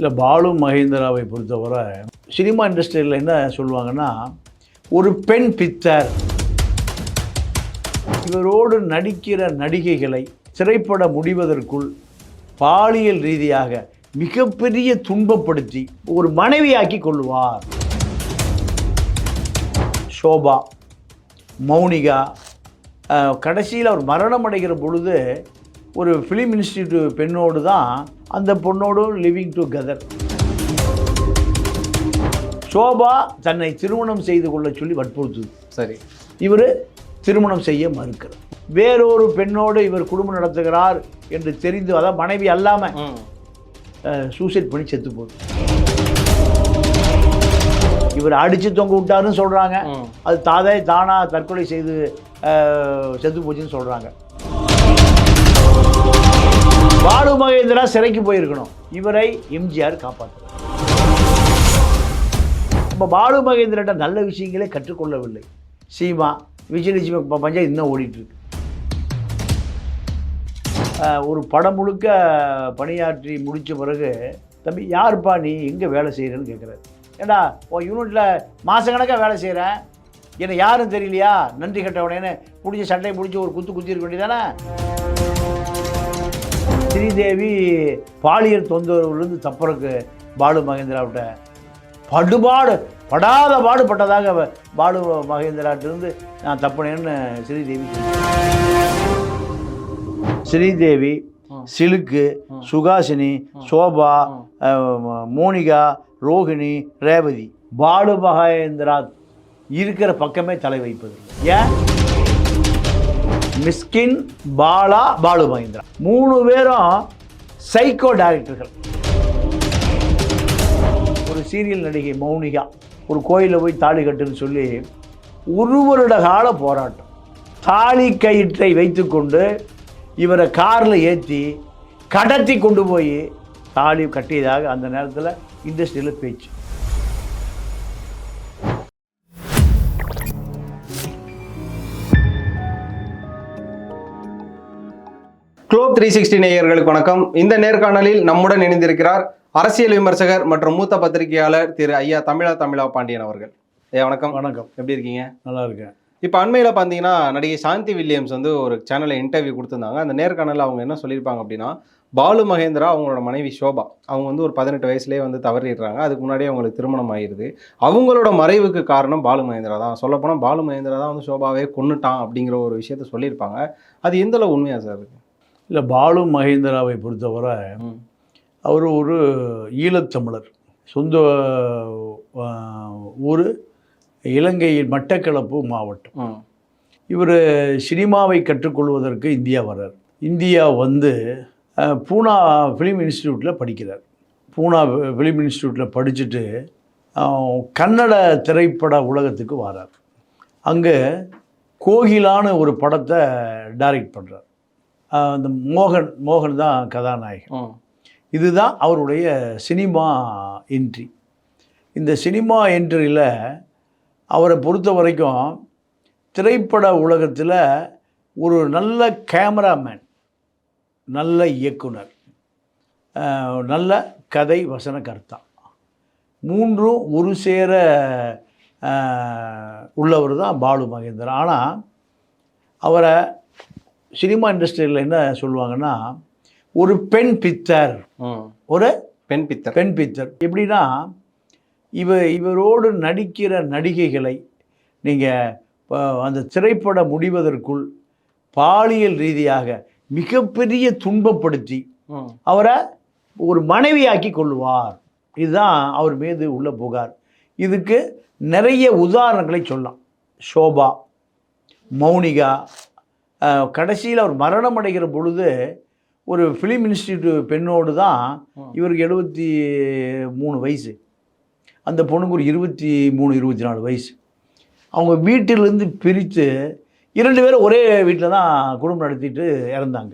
இல்லை பாலு மகேந்திராவை பொறுத்தவரை சினிமா இண்டஸ்ட்ரியில் என்ன சொல்லுவாங்கன்னா ஒரு பெண் பித்தர். இவரோடு நடிக்கிற நடிகைகளை திரைப்பட முடிவதற்குள் பாலியல் ரீதியாக மிகப்பெரிய துன்பப்படுத்தி ஒரு மனைவியாக்கி கொள்வார். ஷோபா மௌனிகா கடைசியில் அவர் மரணம் அடைகிற பொழுது ஒரு ஃபிலிம் இன்ஸ்டிடியூட் பெண்ணோடு தான் அந்த பொண்ணோடும் லிவிங் டுகெதர் ஷோபா தன்னை திருமணம் செய்து கொள்ள சொல்லி வற்புறுத்துது. சரி. இவர் திருமணம் செய்ய மறுக்கிறார். வேறொரு பெண்ணோடு இவர் குடும்பம் நடத்துகிறார் என்று தெரிந்து அதான் மனைவி அல்லாமல் சூசைட் பண்ணி செத்து போகுது. இவர் அடித்து தொங்க விட்டாருன்னு சொல்கிறாங்க அது தாதே தானா தற்கொலை செய்து செத்து போச்சுன்னு சொல்கிறாங்க பாலு மகேந்திரா சிறைக்கு போயிருக்கணும். இவரை எம்ஜிஆர் காப்பாற்றுறார் நம்ம பாலு மகேந்திரட்ட நல்ல விஷயங்களே கற்றுக்கொள்ளவில்லை. சீமா விஜயலட்சுமி பஞ்சா பஞ்சாயத்து இன்னும் ஓடிட்டு இருக்கு ஒரு படம் முழுக்க பணியாற்றி முடித்த பிறகு தம்பி யாருப்பா நீ? எங்கே வேலை செய்கிறேன்னு கேட்குறாரு ஏண்டா உன் யூனிட்டில் மாதக்கணக்காக வேலை செய்கிறேன் என்னை யாரும் தெரியலையா? நன்றி கட்டவனேன்னு பிடிச்சி சட்டையை பிடிச்சி ஒரு குத்து குத்திருக்க வேண்டியதானே? ஸ்ரீதேவி பாலியல் தொந்தரவுலேருந்து தப்புறக்கு பாலு மகேந்திராவிட்ட படுபாடு படாத பாடுபட்டதாக பாலு மகேந்திராட்டிருந்து நான் தப்புனேன்னு ஸ்ரீதேவி. ஸ்ரீதேவி. சிலுக்கு. சுகாசினி சோபா மோனிகா ரோகிணி ரேவதி பாலு மகேந்திரா இருக்கிற பக்கமே தலை வைப்பது ஏன் மிஸ்கின் பாலா பாலு மகேந்திரா. மூணு பேரும் சைக்கோ டைரக்டர்கள் ஒரு சீரியல் நடிகை மௌனிகா ஒரு கோயிலில் போய் தாலி கட்டுன்னு சொல்லி ஒரு வருட கால போராட்டம். தாலி கயிற்றை வைத்துக்கொண்டு இவரை காரில் ஏற்றி கடத்தி கொண்டு போய் தாலி கட்டியதாக அந்த நேரத்தில் இண்டஸ்ட்ரியில் பேச்சு. குளோப் த்ரீ சிக்ஸ்டி நேயர்களுக்கு வணக்கம். இந்த நேர்காணலில் நம்முடன் இணைந்திருக்கிறார் அரசியல் விமர்சகர் மற்றும் மூத்த பத்திரிகையாளர் திரு ஐயா தமிழா தமிழா பாண்டியன் அவர்கள். ஐயா வணக்கம். வணக்கம். எப்படி இருக்கீங்க? நல்லா இருக்கேன். இப்போ அண்மையில் பார்த்தீங்கன்னா நடிகை சாந்தி வில்லியம்ஸ் வந்து ஒரு சேனலில் இன்டர்வியூ கொடுத்துருந்தாங்க. அந்த நேர்காணலில் அவங்க என்ன சொல்லியிருப்பாங்க அப்படின்னா பாலு மகேந்திரா அவங்களோட மனைவி சோபா அவங்க வந்து ஒரு பதினெட்டு வயசுலேயே வந்து தவறிடுறாங்க. அதுக்கு முன்னாடியே அவங்களுக்கு திருமணம் ஆயிருது. அவங்களோட மறைவுக்கு காரணம் பாலு மகேந்திரா தான். சொல்லப்போனால் பாலு மகேந்திரா தான் வந்து சோபாவே கொன்னுட்டான் அப்படிங்கிற ஒரு விஷயத்த சொல்லியிருப்பாங்க. அது எந்த அளவு உண்மையா சார் இருக்கு இல்லை பாலு மகேந்திராவை பொறுத்தவரை அவர் ஒரு ஈழத்தமிழர். சொந்த ஊர் இலங்கையின் மட்டக்களப்பு மாவட்டம். இவர் சினிமாவை கற்றுக்கொள்வதற்கு இந்தியா வர்றார். இந்தியா வந்து பூனா ஃபிலிம் இன்ஸ்டியூட்டில் படிக்கிறார். பூனா ஃபிலிம் இன்ஸ்டியூட்டில் படிச்சுட்டு கன்னட திரைப்பட உலகத்துக்கு வரார் அங்கே கோகிலான்னு ஒரு படத்தை டைரக்ட் பண்ணுறார் அந்த மோகன் மோகன் தான் கதாநாயகன். இதுதான் அவருடைய சினிமா என்ட்ரி இந்த சினிமா என்ட்ரியில் அவரை பொறுத்த வரைக்கும் திரைப்பட உலகத்தில் ஒரு நல்ல கேமராமேன் நல்ல இயக்குனர் நல்ல கதை வசனகர்த்தா. மூன்றும் ஒரு சேர உள்ளவர் தான் பாலு மகேந்திரன். ஆனால் அவரை சினிமா இண்டஸ்ட்ரியில் என்ன சொல்லுவாங்கன்னா ஒரு பெண் பித்தர். ஒரு பெண் பித்தர். பெண் பித்தர். எப்படின்னா இவ இவரோடு நடிக்கிற நடிகைகளை நீங்கள் அந்த திரைப்பட முடிவதற்குள் பாலியல் ரீதியாக மிகப்பெரிய துன்பப்படுத்தி அவரை ஒரு மனைவியாக்கி கொள்வார் இதுதான் அவர் மீது உள்ள புகார். இதுக்கு நிறைய உதாரணங்களை சொல்லலாம். ஷோபா மௌனிகா கடைசியில் அவர் மரணம் அடைகிற பொழுது ஒரு ஃபிலிம் இன்ஸ்டிடியூட் பெண்ணோடு தான். இவருக்கு எழுபத்தி மூணு வயசு. அந்த பொண்ணுக்கு ஒரு இருபத்தி மூணு இருபத்தி நாலு வயசு. அவங்க வீட்டிலேருந்து பிரித்து இரண்டு பேரும் ஒரே வீட்டில் தான் குடும்பம் நடத்திட்டு இறந்தாங்க.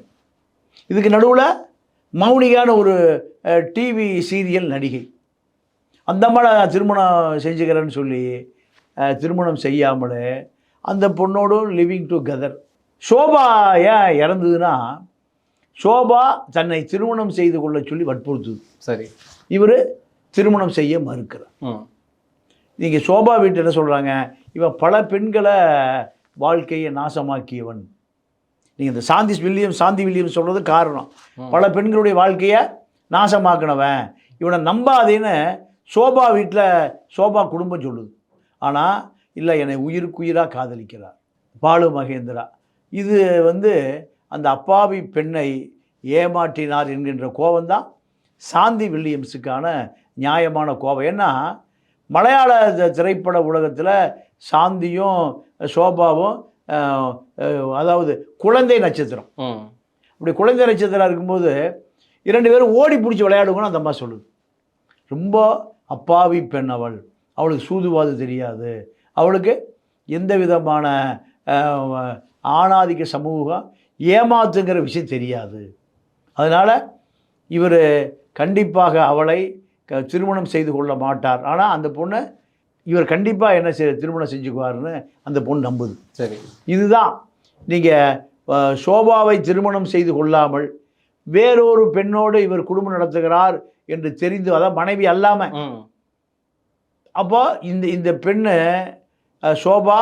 இதுக்கு நடுவில் மௌனிகான ஒரு டிவி சீரியல் நடிகை. அந்த அம்மாவை திருமணம் செஞ்சுக்கிறேன்னு சொல்லி திருமணம் செய்யாமலே அந்த பொண்ணோடும் லிவிங் டுகெதர் ஷோபா ஏன் இறந்ததுன்னா சோபா தன்னை திருமணம் செய்து கொள்ள சொல்லி வற்புறுத்துது. சரி. இவர் திருமணம் செய்ய மறுக்கிறார். நீங்கள் சோபா வீட்டில் என்ன சொல்கிறாங்க இவன் பல பெண்களை வாழ்க்கையை நாசமாக்கியவன். நீங்கள் இந்த சாந்தி வில்லியம் சாந்தி வில்லியம் சொல்கிறது காரணம். பல பெண்களுடைய வாழ்க்கையை நாசமாக்கினவன். இவனை நம்பாதேன்னு சோபா வீட்டில் சோபா குடும்பம் சொல்லுது. ஆனால் இல்லை என்னை உயிருக்குயிராக காதலிக்கிறார். பாலு மகேந்திரா. இது வந்து அந்த அப்பாவி பெண்ணை ஏமாற்றினார் என்கின்ற கோபம்தான் சாந்தி வில்லியம்ஸுக்கான நியாயமான கோபம். ஏன்னா மலையாள திரைப்பட உலகத்தில் சாந்தியும் சோபாவும் அதாவது குழந்தை நட்சத்திரம். அப்படி குழந்தை நட்சத்திரம் இருக்கும்போது இரண்டு பேரும் ஓடி பிடிச்சி விளையாடுங்கன்னு அந்த அம்மா சொல்லுது. ரொம்ப அப்பாவி பெண் அவள். அவளுக்கு சூதுவாது தெரியாது. அவளுக்கு எந்த விதமான ஆணாதிக்க சமூகம் ஏமாத்துங்கிற விஷயம் தெரியாது. அதனால் இவர் கண்டிப்பாக அவளை க- திருமணம் செய்து கொள்ள மாட்டார். ஆனால் அந்த பொண்ணை இவர் கண்டிப்பாக என்ன செய் திருமணம் செஞ்சுக்குவாருன்னு அந்த பொண்ணு நம்புது. சரி. இதுதான். நீங்கள் சோபாவை திருமணம் செய்து கொள்ளாமல் வேறொரு பெண்ணோடு இவர் குடும்பம் நடத்துகிறார் என்று தெரிந்து அதான் மனைவி அல்லாமல் அப்போ இந்த இந்த பெண்ணு சோபா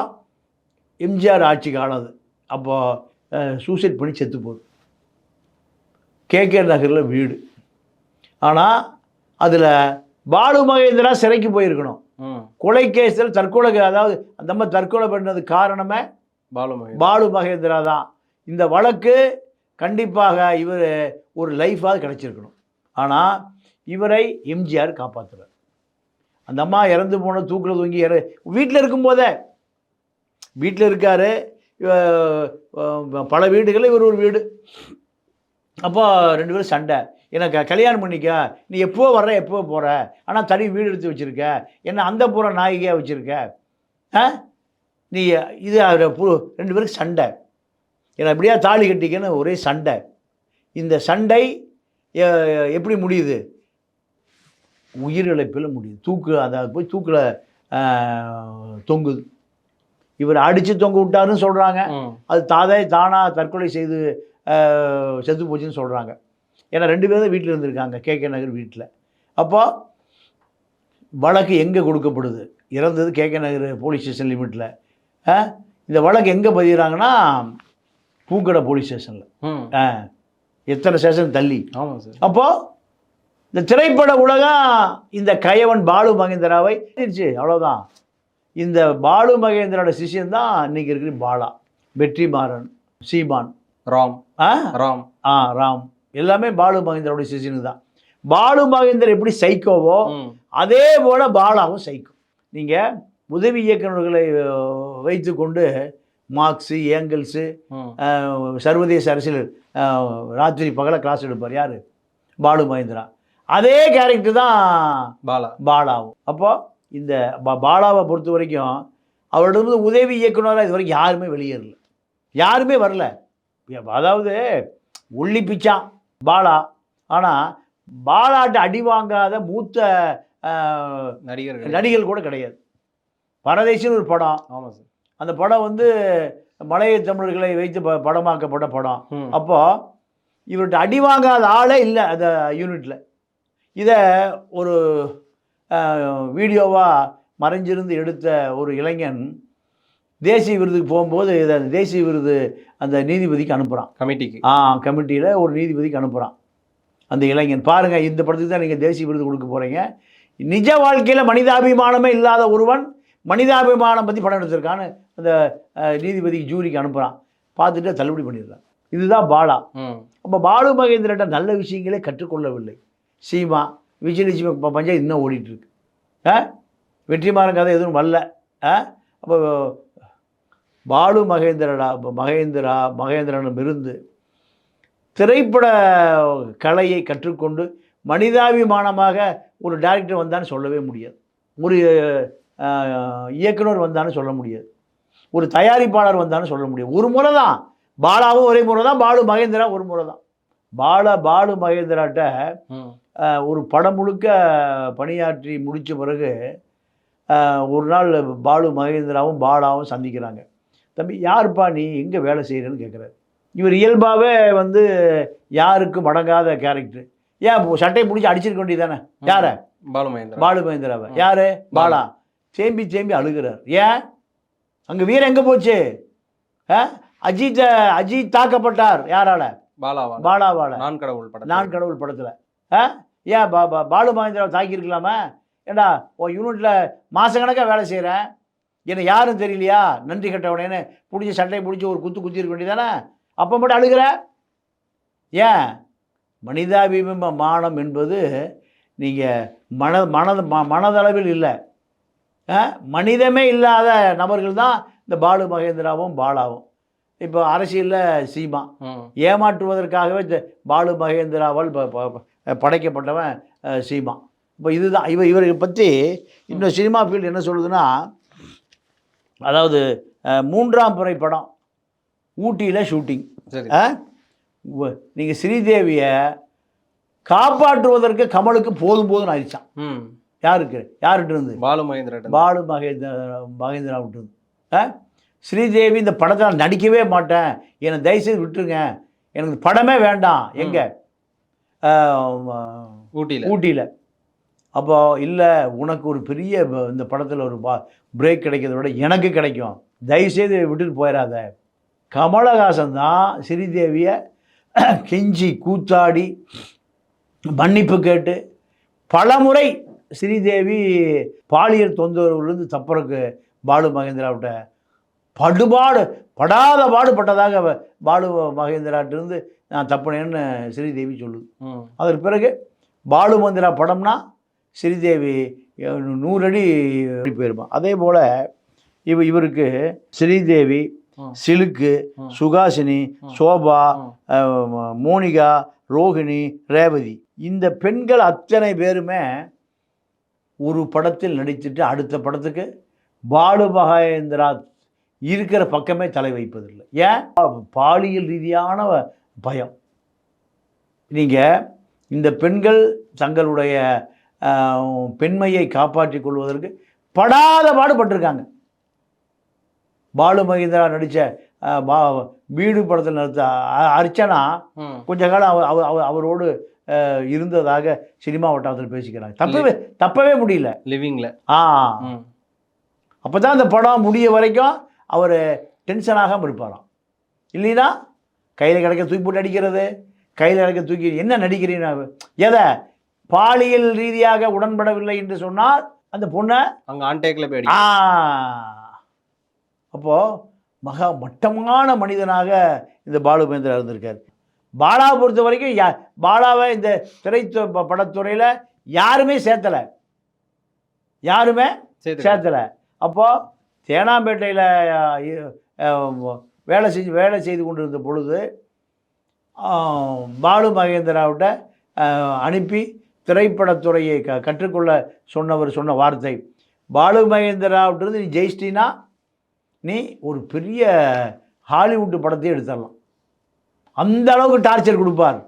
எம்ஜிஆர் ஆட்சி காலது அப்போ சூசைட் பண்ணி செத்து போகுது கேகே நகரில் வீடு. ஆனால் அதில் பாலு மகேந்திரா சிறைக்கு போயிருக்கணும். கொலை கேஸில் தற்கொலை அதாவது அந்த அம்மா தற்கொலை பண்ணது காரணமே பாலு பாலு மகேந்திரா தான். இந்த வழக்கு கண்டிப்பாக இவர் ஒரு லைஃபாக கிடச்சிருக்கணும். ஆனால் இவரை எம்ஜிஆர் காப்பாற்றுறார் அந்த அம்மா இறந்து போன தூக்கில் தூங்கி இற வீட்டில் இருக்கும்போதே வீட்டில் இருக்கார் பல வீடுகளில் இவர் ஒரு வீடு. அப்போ ரெண்டு பேரும் சண்டை. எனக்கு கல்யாணம் பண்ணிக்க நீ எப்போ வர்ற எப்போ போகிற ஆனால் தனி வீடு எடுத்து வச்சுருக்க. என்ன அந்த புற நாயகியாக வச்சுருக்க? ஆ? நீ இது பு- ரெண்டு பேருக்கு சண்டை. என்னை எப்படியா தாலி கட்டிக்கன்னு ஒரே சண்டை. இந்த சண்டை எப்படி முடியுது? உயிரிழப்பில் முடியுது. தூக்கு அதாவது போய் தூக்கில் தொங்குது. இவர் அடித்து தொங்க விட்டாருன்னு சொல்கிறாங்க அது தாதே தானாக தற்கொலை செய்து செத்து போச்சுன்னு சொல்கிறாங்க ஏன்னா ரெண்டு பேரும் வீட்டில் இருந்திருக்காங்க கே கே நகர் வீட்டில் அப்போ வழக்கு எங்கே கொடுக்கப்படுது? இறந்தது கே கே நகர் போலீஸ் ஸ்டேஷன் லிமிட்டில் இந்த வழக்கு எங்கே பதிகிறாங்கன்னா பூக்கடை போலீஸ் ஸ்டேஷனில் எத்தனை ஸ்டேஷன் தள்ளி. ஆமாம் சார். அப்போது இந்த திரைப்பட உலகம் இந்த கயவன் பாலு மகேந்திராவை அவ்வளோதான் இந்த பாலு மகேந்திராவோட சிஷியன் தான் இன்னைக்கு இருக்கிற பாலா. வெற்றிமாறன் சீமான். ராம். ஆ? ராம். ஆ ராம். எல்லாமே பாலு மகேந்திராவுடைய சிஷியனு தான். பாலு மகேந்திரா எப்படி சைக்கோவோ அதே போல் பாலாவும் சைக்கோ நீங்கள் உதவி இயக்குநர்களை அஹ், வைத்துக்கொண்டு மார்க்ஸு அஹ், சர்வதேச அரசியல் ராத்திரி பகல கிளாஸ் எடுப்பார். யார்? பாலு மகேந்திரா. அதே கேரக்டர் தான் பாலா. பாலாவும். அப்போ இந்த பா- பாலாவை பொறுத்த வரைக்கும் அவரிடம் உதவி இயக்குனராக இது வரைக்கும் யாருமே வெளியேறல யாருமே வரல. அதாவது ஒல்லி பிச்சான் பாலா. ஆனால் பாலாட்ட அடி வாங்காத மூத்த நடிகர்கள். நடிகர்கள் கூட கிடையாது. பரதேசின்னு ஒரு படம். ஆமாம் சார். அந்த படம் வந்து மலைய தமிழர்களை வைத்து ப படமாக்கப்பட்ட படம். ம். அப்போ இவர்கிட்ட அடி வாங்காத ஆளே இல்லை அந்த யூனிட்டில் இதை ஒரு வீடியோவாக மறைஞ்சிருந்து எடுத்த ஒரு இளைஞன் தேசிய விருதுக்கு போகும்போது இதை தேசிய விருது அந்த நீதிபதிக்கு அனுப்புகிறான் கமிட்டிக்கு. ஆ கமிட்டியில் ஒரு நீதிபதிக்கு அனுப்புகிறான் அந்த இளைஞன். பாருங்கள் இந்த படத்துக்கு தான் நீங்கள் தேசிய விருது கொடுக்க போகிறீங்க நிஜ வாழ்க்கையில் மனிதாபிமானமே இல்லாத ஒருவன் மனிதாபிமானம் பற்றி படம் எடுத்திருக்கான்னு அந்த அஹ், நீதிபதி ஜூரிக்கு அனுப்புகிறான் பார்த்துட்டு தள்ளுபடி பண்ணிடுறான். இதுதான் பாலா. அப்போ பாலு மகேந்திரட்ட நல்ல விஷயங்களே கற்றுக்கொள்ளவில்லை. சீமா விஜயலட்சுமி ப- பஞ்சாயத்து இன்னும் ஓடிட்டுருக்கு. ஆ? வெற்றிமாறன் கதை எதுவும் வரல. ஆ? அப்போ பாலு மகேந்திரடா மகேந்திரா மகேந்திரனும் இருந்து திரைப்பட கலையை கற்றுக்கொண்டு மனிதாபிமானமாக ஒரு டேரக்டர் வந்தான்னு சொல்லவே முடியாது. ஒரு இயக்குனர் வந்தான்னு சொல்ல முடியாது. ஒரு தயாரிப்பாளர் வந்தான்னு சொல்ல முடியாது. ஒரு முறை தான் பாலாவும் ஒரே முறை தான் பாலு மகேந்திரா ஒரு முறை தான் பாலா பாலு மகேந்திராட்ட ஒரு படம் முழுக்க பணியாற்றி முடித்த பிறகு ஒரு நாள் பாலு மகேந்திராவும் பாலாவும் சந்திக்கிறாங்க. தம்பி யாருப்பா நீ? எங்கே வேலை செய்கிறேன்னு கேட்குறாரு இவர் இயல்பாகவே வந்து யாருக்கும் அடங்காத கேரக்டர் ஏன் சட்டையை பிடிச்சி அடிச்சிருக்க வேண்டியதானே யாரை? பாலு மகேந்திரா. பாலு மகேந்திராவை. யாரு? பாலா. சேம்பி சேம்பி அழுகிறார். ஏன்? அங்கே வீரம் எங்கே போச்சு? ஆ? அஜித் அஜித் தாக்கப்பட்டார். யாரால? பாலாவா பாலாவால. நான் கடவுள் படம் நான் கடவுள் படத்தில். ஆ? ஏன் பா பா- பாலு மகேந்திராவை தாக்கியிருக்கலாமா? ஏண்டா உன் யூனிட்டில் மாதக்கணக்காக வேலை செய்கிறேன் என்னை யாரும் தெரியலையா? நன்றி கட்டவனேன்னு பிடிச்சி சட்டையை பிடிச்சி ஒரு குத்து குத்தி இருக்க வேண்டியதானே அப்போ மட்டும் அழுகிற? ஏன்? மனிதாபிம மானம் என்பது நீங்கள் மன மனது ம- மனதளவில் இல்லை? மனிதமே இல்லாத நபர்கள் தான் இந்த பாலு மகேந்திராவும் பாலாவும். இப்போ அரசியலில் சீமா. ஏமாற்றுவதற்காகவே பாலு மகேந்திராவால் படைக்கப்பட்டவன் சீமா. இப்போ இதுதான். இவ இவரை பற்றி இன்னும் சினிமா ஃபீல்டு என்ன சொல்லுதுன்னா அதாவது மூன்றாம் பிறை படம் ஊட்டியில் ஷூட்டிங். நீங்கள் ஸ்ரீதேவியை காப்பாற்றுவதற்கு கமலுக்கு போதும் போதும் ஆயிடுச்சான் ம். யாருக்கு? யார்கிட்ட இருந்து? பாலு மகேந்திரா பாலு மகேந்திர மகேந்திரா விட்டு ஆ ஸ்ரீதேவி இந்த படத்தில் நடிக்கவே மாட்டேன். என்னை தயவுசெய்து விட்டுருங்க. எனக்கு படமே வேண்டாம். எங்கே? ஊட்டியில. ஊட்டியில். அப்போ இல்லை உனக்கு ஒரு பெரிய இந்த படத்தில் ஒரு பா பிரேக் கிடைக்கிறத விட எனக்கு கிடைக்கும். தயவுசெய்து விட்டுட்டு போயிடாத. கமலஹாசன் தான் ஸ்ரீதேவியை கெஞ்சி கூத்தாடி மன்னிப்பு கேட்டு பலமுறை ஸ்ரீதேவி பாலியல் தொந்தரவுலேருந்து தப்புறக்கு பாலு மகேந்திராவிட்ட படுபாடு படாத பாடுபட்டதாக பாலு மகேந்திராட்டிருந்து நான் தப்புனேன்னு ஸ்ரீதேவி சொல்லுது. அதற்கு பிறகு பாலு மந்திரா படம்னா ஸ்ரீதேவி அஹ், நூறு அடி போயிருப்பான். அதே போல் இவ இவருக்கு ஸ்ரீதேவி. சிலுக்கு. சுகாசினி சோபா மோனிகா ரோகிணி ரேவதி. இந்த பெண்கள் அத்தனை பேருமே ஒரு படத்தில் நடித்துட்டு அடுத்த படத்துக்கு பாலு மகேந்திரா இருக்கிற பக்கமே தலை வைப்பதில்லை. ஏன்? பாலியல் ரீதியான பயம். நீங்கள் இந்த பெண்கள் தங்களுடைய பெண்மையை காப்பாற்றிக் கொள்வதற்கு படாத பாடுபட்டிருக்காங்க. பாலு மகேந்திரா நடித்த பா வீடு படத்தில் நடித்த அர்ச்சனா கொஞ்ச காலம் அவர் அவர் அவர் அவரோடு இருந்ததாக சினிமா வட்டாரத்தில் பேசிக்கிறாங்க. தப்பவே தப்பவே முடியல. லிவிங்ல. ஆ. அப்போ தான் அந்த படம் முடிய வரைக்கும் அவர் டென்ஷனாகாமல் இருப்பாராம். இல்லைன்னா கையில் கிடைக்க தூக்கி போட்டு அடிக்கிறது கையில் கிடைக்க தூக்கி என்ன நடிக்கிறீங்க? எதை? பாலியல் ரீதியாக உடன்படவில்லை என்று சொன்னால் அந்த பொண்ணை அங்க ஆன்டேக்ல போய் ஆ. அப்போது மகா மட்டமான மனிதனாக இந்த பாலு மகேந்திரா இருந்திருக்கார். பாலாவை பொறுத்த வரைக்கும் யா பாலாவை இந்த திரை படத்துறையில் யாருமே சேர்த்தலை. யாருமே சேர்த்து சேர்த்தலை. அப்போ தேனாம்பேட்டையில் வேலை செஞ்சு வேலை செய்து கொண்டிருந்த பொழுது பாலு மகேந்திராவிட்ட அனுப்பி திரைப்படத்துறையை க கற்றுக்கொள்ள சொன்னவர் சொன்ன வார்த்தை. பாலு மகேந்திராவிட்டிருந்து நீ ஜெயிச்சிட்டினா நீ ஒரு பெரிய ஹாலிவுட் படத்தையே எடுத்துடலாம். அந்த அளவுக்கு டார்ச்சர் கொடுப்பார்.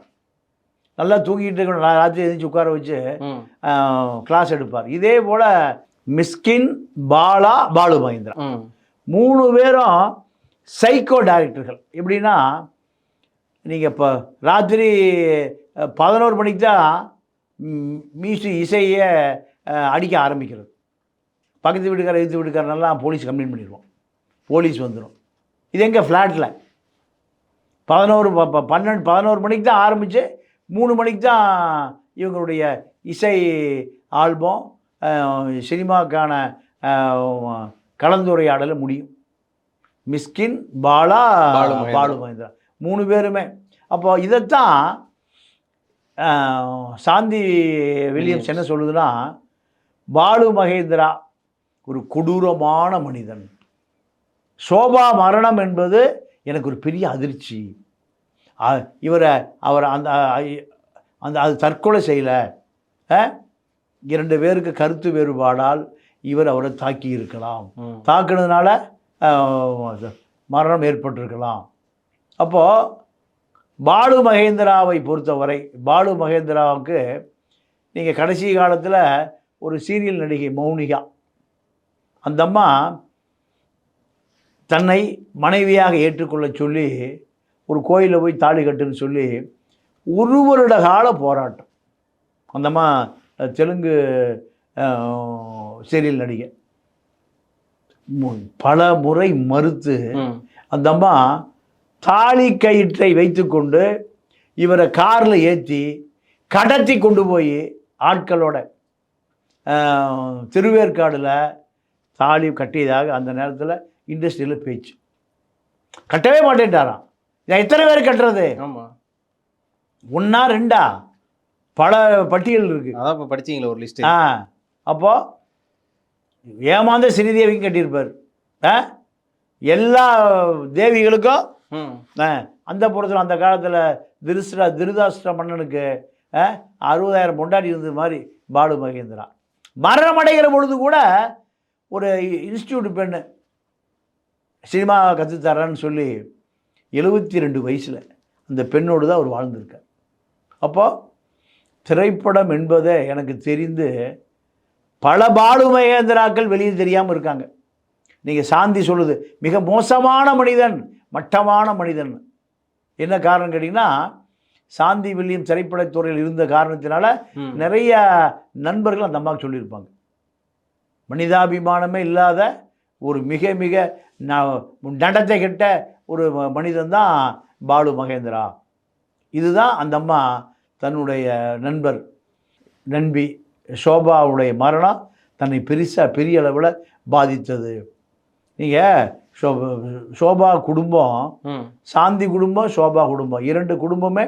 நல்லா தூங்கிட்டு இருக்கணும். ராத்திரி எழுந்திரிச்சு உட்கார வச்சு கிளாஸ் எடுப்பார். இதே போல் மிஸ்கின் பாலா பாலு மகேந்திரா. மூணு பேரும் சைக்கோ டைரக்டர்கள் எப்படின்னா நீங்கள் இப்போ ராத்திரி பதினோரு மணிக்கு தான் மியூசி இசையை அடிக்க ஆரம்பிக்கிறது. பக்கத்து வீட்டுக்கார எழுத்து வீட்டுக்காரனெல்லாம் போலீஸ் கம்ப்ளைண்ட் பண்ணிடுவோம். போலீஸ் வந்துடும் இது எங்கே ஃப்ளாட்டில் பதினோரு பன்னெண்டு பதினோரு மணிக்கு தான் ஆரம்பித்து மூணு மணிக்கு தான் இவங்களுடைய இசை ஆல்பம் சினிமாக்கான கலந்துரையாடல முடியும். மிஸ்கின் பாலா பாலு மகேந்திரா. மூணு பேருமே. அப்போ இதைத்தான் சாந்தி வில்லியம்ஸ் என்ன சொல்லுதுன்னா பாலு மகேந்திரா ஒரு கொடூரமான மனிதன். சோபா மரணம் என்பது எனக்கு ஒரு பெரிய அதிர்ச்சி. இவரை அவர் அந்த அந்த அது தற்கொலை செய்யலை. இரண்டு பேருக்கு கருத்து வேறுபாடால் இவர் அவரை தாக்கி இருக்கலாம் தாக்குனதுனால மரணம் ஏற்பட்டிருக்கலாம். அப்போது பாலு மகேந்திராவை பொறுத்தவரை பாலு மகேந்திராவுக்கு நீங்கள் கடைசி காலத்தில் ஒரு சீரியல் நடிகை மௌனிகா. அந்த அம்மா தன்னை மனைவியாக ஏற்றுக்கொள்ள சொல்லி ஒரு கோயிலில் போய் தாலி கட்டுன்னு சொல்லி ஒரு வருட கால போராட்டம். அந்தம்மா தெலுங்கு சீரியல் நடிகை பல முறை மறுத்து. அந்த அம்மா தாலி கயிற்றை வைத்துக்கொண்டு இவரை காரில் ஏற்றி கடத்தி கொண்டு போய் ஆட்களோட திருவேற்காடுல தாலி கட்டியதாக அந்த நேரத்தில் இண்டஸ்ட்ரியில் பேச்சு. கட்டவே மாட்டேன்ட்டாராம். நான் எத்தனை பேர் கட்டுறது? ஆமா. ஒன்றா ரெண்டா? பல பட்டியல் இருக்குது அதான் இப்போ படிச்சீங்களா ஒரு லிஸ்ட் ஆ அப்போ ஏமாந்த ஸ்ரீதேவிக்கும் கட்டியிருப்பார். ஆ எல்லா தேவிகளுக்கும் அந்த புறத்தில் அந்த காலத்தில் திருஷ்டா திருதாஷ்டிர மன்னனுக்கு ஆ, அறுபதாயிரம் பொண்டாட்டி இருந்தது மாதிரி பாலு மகேந்திரா. மரணம் அடைகிற பொழுது கூட ஒரு இன்ஸ்டியூட் பெண்ணு சினிமா கற்றுத்தரேன்னு சொல்லி எழுபத்தி ரெண்டு வயசில் அந்த பெண்ணோடு தான் அவர் வாழ்ந்திருக்கார். அப்போ திரைப்படம் என்பதை எனக்கு தெரிந்து பல பாலு மகேந்திராக்கள் வெளியே தெரியாமல் இருக்காங்க. நீங்கள் சாந்தி சொல்லுது மிக மோசமான மனிதன் மட்டமான மனிதன். என்ன காரணம் கேட்டிங்கன்னா சாந்தி வில்லியம் திரைப்படத்துறையில் இருந்த காரணத்தினால. நிறைய நண்பர்கள் அந்த அம்மாவுக்கு சொல்லியிருப்பாங்க. மனிதாபிமானமே இல்லாத ஒரு மிக மிக நடத்தை கெட்ட ஒரு மனிதன் தான் பாலு மகேந்திரா. இதுதான் அந்த அம்மா தன்னுடைய நண்பர் நண்பி சோபாவுடைய மரணம் தன்னை பெருசாக பெரிய அளவில் பாதித்தது. நீங்கள் சோ சோபா குடும்பம் சாந்தி குடும்பம் சோபா குடும்பம். இரண்டு குடும்பமே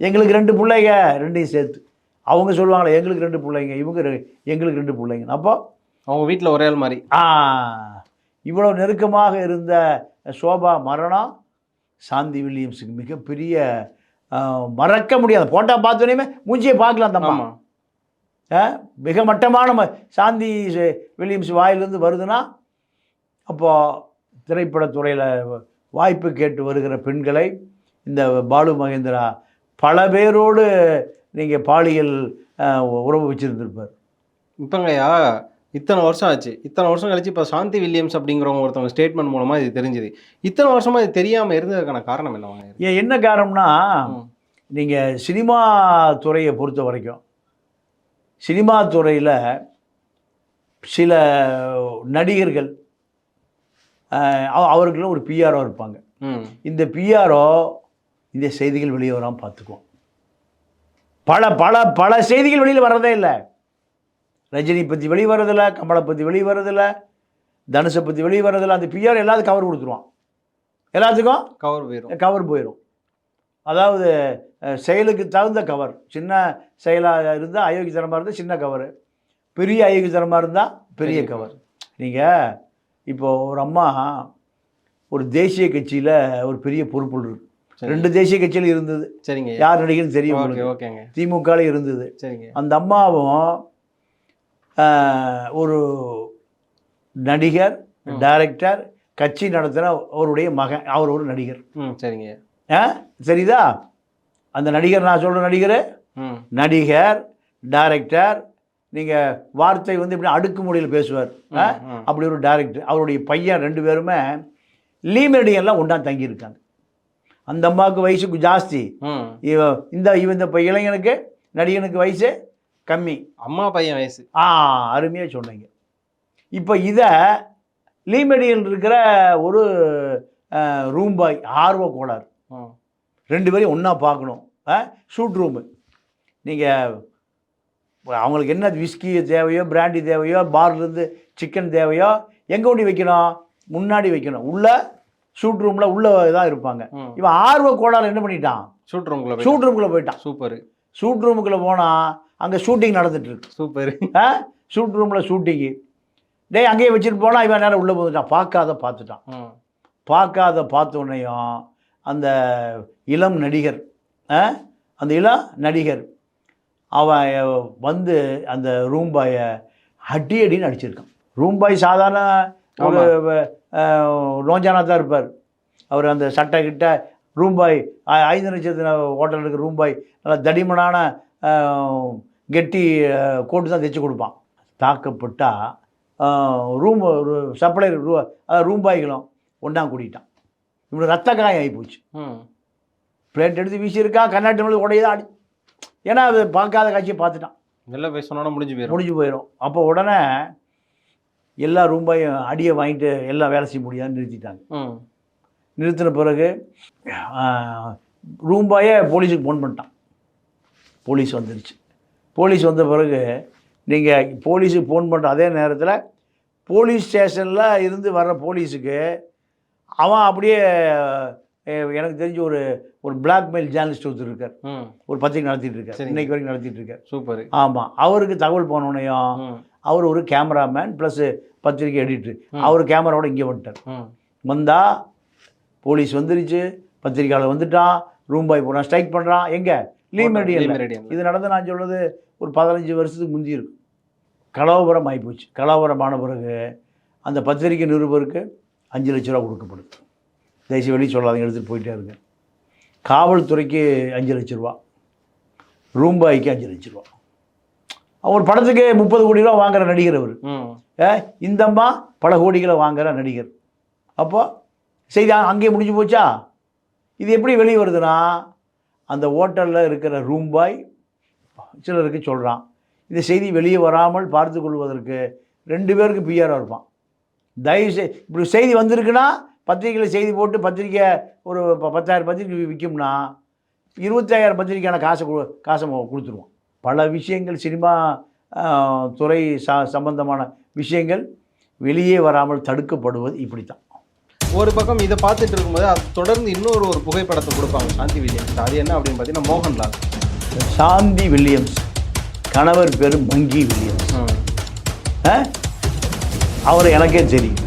எங்களுக்கு ரெண்டு பிள்ளைங்க ரெண்டையும் சேர்த்து. அவங்க சொல்லுவாங்களே எங்களுக்கு ரெண்டு பிள்ளைங்க இவங்க எங்களுக்கு ரெண்டு பிள்ளைங்க. அப்போ அவங்க வீட்டில் ஒரே ஆள் மாதிரி ஆ இவ்வளோ நெருக்கமாக இருந்த சோபா மரணம் சாந்தி வில்லியம்ஸுக்கு மிகப்பெரிய மறக்க முடியாது. போட்டா பார்த்தோன்னே மூஞ்சியை பார்க்கலாம் ஆ, மிக மட்டமான சாந்தி வில்லியம்ஸ் வாயிலிருந்து வருதுன்னா அப்போது திரைப்படத்துறையில் வாய்ப்பு கேட்டு வருகிற பெண்களை இந்த பாலு மகேந்திரா பல பேரோடு நீங்கள் பாலியல் உறவு வச்சுருந்துருப்பார். இப்போங்கய்யா இத்தனை வருஷம் ஆச்சு. இத்தனை வருஷம் கழிச்சு இப்போ சாந்தி வில்லியம்ஸ் அப்படிங்கிறவங்க ஒருத்தவங்க ஸ்டேட்மெண்ட் மூலமா இது தெரிஞ்சுது. இத்தனை வருஷமா இது தெரியாம இருந்ததுக்கான காரணம் என்னவாங்க ஏன் என்ன காரணம்னா. நீங்கள் சினிமா துறையை பொறுத்த வரைக்கும் சினிமா துறையில் சில நடிகர்கள் அவர்களும் ஒரு பிஆர்ஓ இருப்பாங்க. இந்த பிஆர்ஓ இந்த செய்திகள் வெளியே வராமல் பார்த்துக்குவோம். பல பல பல செய்திகள் வெளியில் வர்றதே இல்லை. ரஜினி பற்றி வெளியே வர்றதில்ல கமலை பற்றி வெளியே வர்றதில்ல தனுஷை பற்றி வெளியே வர்றதில்ல அந்த பிஆர் எல்லாத்துக்கும் கவர் கொடுத்துருவான். எல்லாத்துக்கும்? கவர் போயிடும் கவர் போயிடும் அதாவது செயலுக்கு தகுந்த கவர் சின்ன செயலாக இருந்தால் அயோக்கியத்தனமாக இருந்தால் சின்ன கவர் பெரிய அயோக்கியத்தனமாக இருந்தால் பெரிய கவர் நீங்கள் இப்போ ஒரு அம்மா ஒரு தேசிய கட்சியில் ஒரு பெரிய பொறுப்புள் இருக்கு. ரெண்டு தேசிய கட்சியில் இருந்தது. சரிங்க. யார் நடிகர்னு தெரியும் ஓகேங்க. திமுகவில் இருந்தது. சரிங்க. அந்த அம்மாவும் ஒரு நடிகர். டைரக்டர் கட்சி நடத்தின அவருடைய மகன் அவர் ஒரு நடிகர். ம் சரிங்க. ஆ சரிதா? அந்த நடிகர் நான் சொல்கிற நடிகர்? நடிகர் டைரக்டர் நீங்கள் வார்த்தை வந்து இப்படி அடுக்குமொழியில் பேசுவார். ஆ? ம், ம். அப்படி ஒரு டைரக்டர் அவருடைய பையன் ரெண்டு பேருமே லீமெடியெல்லாம் ஒன்றா தங்கியிருக்காங்க. அந்த அம்மாவுக்கு வயசுக்கு ஜாஸ்தி. இவ இந்த இவ இந்த இளைஞனுக்கு நடிகனுக்கு வயசு கம்மி. அம்மா பையன் வயசு. ஆ அருமையாக சொன்னீங்க. இப்போ இதை லீமெடியல் இருக்கிற ஒரு ரூம் பாய் ஆர்வ கோளாறு. ரெண்டு பேரையும் ஒன்றா பார்க்கணும். ஷூட் ரூமு நீங்கள் அவங்களுக்கு என்ன விஸ்கி தேவையோ பிராண்டி தேவையோ பார்லேருந்து சிக்கன் தேவையோ எங்கே கொண்டு வைக்கணும்? முன்னாடி வைக்கணும். உள்ள ஷூட் ரூமில் உள்ள தான் இருப்பாங்க. இவன் ஆர்வ கோளாறு என்ன பண்ணிட்டான்? ஷூட் ரூம்குள்ள போய் ஷூட் ரூமுக்குள்ளே போயிட்டான். சூப்பர் ஷூட் ரூமுக்குள்ளே போனால் அங்கே ஷூட்டிங் நடந்துட்டு இருக்கு சூப்பர் ஆ ஷூட் ரூமில் ஷூட்டிங்கு டேய் அங்கேயே வச்சுட்டு போனால் இவன் நேரம் உள்ளே போந்துட்டான் பார்க்காத பார்த்துட்டான். பார்க்காத பார்த்த உடனேயும் அந்த இளம் நடிகர்? அந்த இளம் நடிகர் அவன் வந்து அந்த ரூம்பாயை அடி அடின்னு அடிச்சிருக்கான். ரூம்பாய் சாதாரண ஒரு நோஞ்சானா தான் இருப்பார். அவர் அந்த சட்டை கிட்ட ரூம்பாய் ஐந்து நட்சத்திர ஹோட்டல் இருக்கிற ரூம்பாய் நல்லா தடிமனான கெட்டி கோட்டு தான் தைச்சு கொடுப்பான். தாக்கப்பட்டால் ரூம் ஒரு சப்ளை ரூ ரூம்பாய்களும் ஒன்றா கூட்டிட்டான் இவனுக்கு ரத்த காயம் ஆகி போச்சு. பிளேட் எடுத்து வீசியிருக்கான் கண்ணாடி டம்ளர் உடையதான் அடி. ஏன்னா அது பார்க்காத காட்சியை பார்த்துட்டான். போய் சொன்னா முடிஞ்சு போயிடும் முடிஞ்சு போயிடும் அப்போ உடனே எல்லா ரூபாயும் அடியை வாங்கிட்டு எல்லாம் வேலை செய்ய முடியாதுன்னு நிறுத்திட்டாங்க. நிறுத்தின பிறகு ரூம்பாயே போலீஸுக்கு ஃபோன் பண்ணிட்டான். போலீஸ் வந்துருச்சு. போலீஸ் வந்த பிறகு நீங்கள் போலீஸுக்கு ஃபோன் பண்ணுற அதே நேரத்தில் போலீஸ் ஸ்டேஷனில் இருந்து வர்ற போலீஸுக்கு அவன் அப்படியே எனக்கு தெரிஞ்ச ஒரு ஒரு பிளாக்மெயில் ஜேர்னலிஸ்ட் ஒருத்தர் இருக்கார். ஒரு பத்திரிக்கை நடத்திட்டு இருக்கார். இன்னைக்கு வரைக்கும் நடத்திட்டு இருக்கார். சூப்பர். ஆமாம் அவருக்கு தகவல் போனோடனையும் அவர் ஒரு கேமராமேன் ப்ளஸ் பத்திரிக்கை எடிட்டர். அவர் கேமராவோட இங்கே வந்துட்டார். ம். வந்தா போலீஸ் வந்துருச்சு. பத்திரிக்கையாளர் வந்துட்டான். ரூம் பாய் போகிறான் ஸ்ட்ரைக் பண்ணுறான் எங்கே? Le Lea Meridien Meridian. இது நடந்து நான் சொல்றது ஒரு பதினஞ்சு வருஷத்துக்கு முந்தி இருக்கும். கலவரம் ஆகிப்போச்சு கலவரம் ஆன பிறகு அந்த பத்திரிக்கை நிருபருக்கு அஞ்சு லட்ச ரூபா கொடுக்கப்படுது தயவுசெய்து வெளியே சொல்லாதீங்க எடுத்துகிட்டு போயிட்டே இருங்க. காவல்துறைக்கு அஞ்சு லட்ச ரூபா. ரூம்பாய்க்கு அஞ்சு லட்ச ரூபா. அவர் படத்துக்கு முப்பது கோடி ரூபா வாங்குற நடிகர் அவர். இந்தம்மா பல கோடிகளை வாங்குற நடிகர். அப்போ செய்தி அங்கேயே முடிஞ்சு போச்சா? இது எப்படி வெளியே வருதுன்னா அந்த ஹோட்டலில் இருக்கிற ரூம் பாய் சிலருக்கு சொல்கிறான் இந்த செய்தி வெளியே வராமல் பார்த்து கொள்வதற்கு ரெண்டு பேருக்கு பிஆராக இருப்பான். தயவு செய் இப்படி செய்தி வந்திருக்குன்னா பத்திரிக்கையில் செய்தி போட்டு பத்திரிக்கை ஒரு ப- பத்தாயிரம் பத்திரிக்கை விற்கும்னா இருபத்தாயிரம் பத்திரிக்கையான காசை கொடு காசை கொடுத்துருவோம் பல விஷயங்கள் சினிமா துறை ச சம்பந்தமான விஷயங்கள் வெளியே வராமல் தடுக்கப்படுவது இப்படி தான் ஒரு பக்கம் இதை பார்த்துட்டு இருக்கும்போது அது தொடர்ந்து இன்னொரு ஒரு புகைப்படத்தை கொடுப்பாங்க சாந்தி வில்லியம்ஸ். அது என்ன அப்படின்னு பார்த்தீங்கன்னா மோகன்லால். சாந்தி வில்லியம்ஸ். கணவர் பேர் மங்கி வில்லியம்ஸ்? அவர் எனக்கே தெரியும்.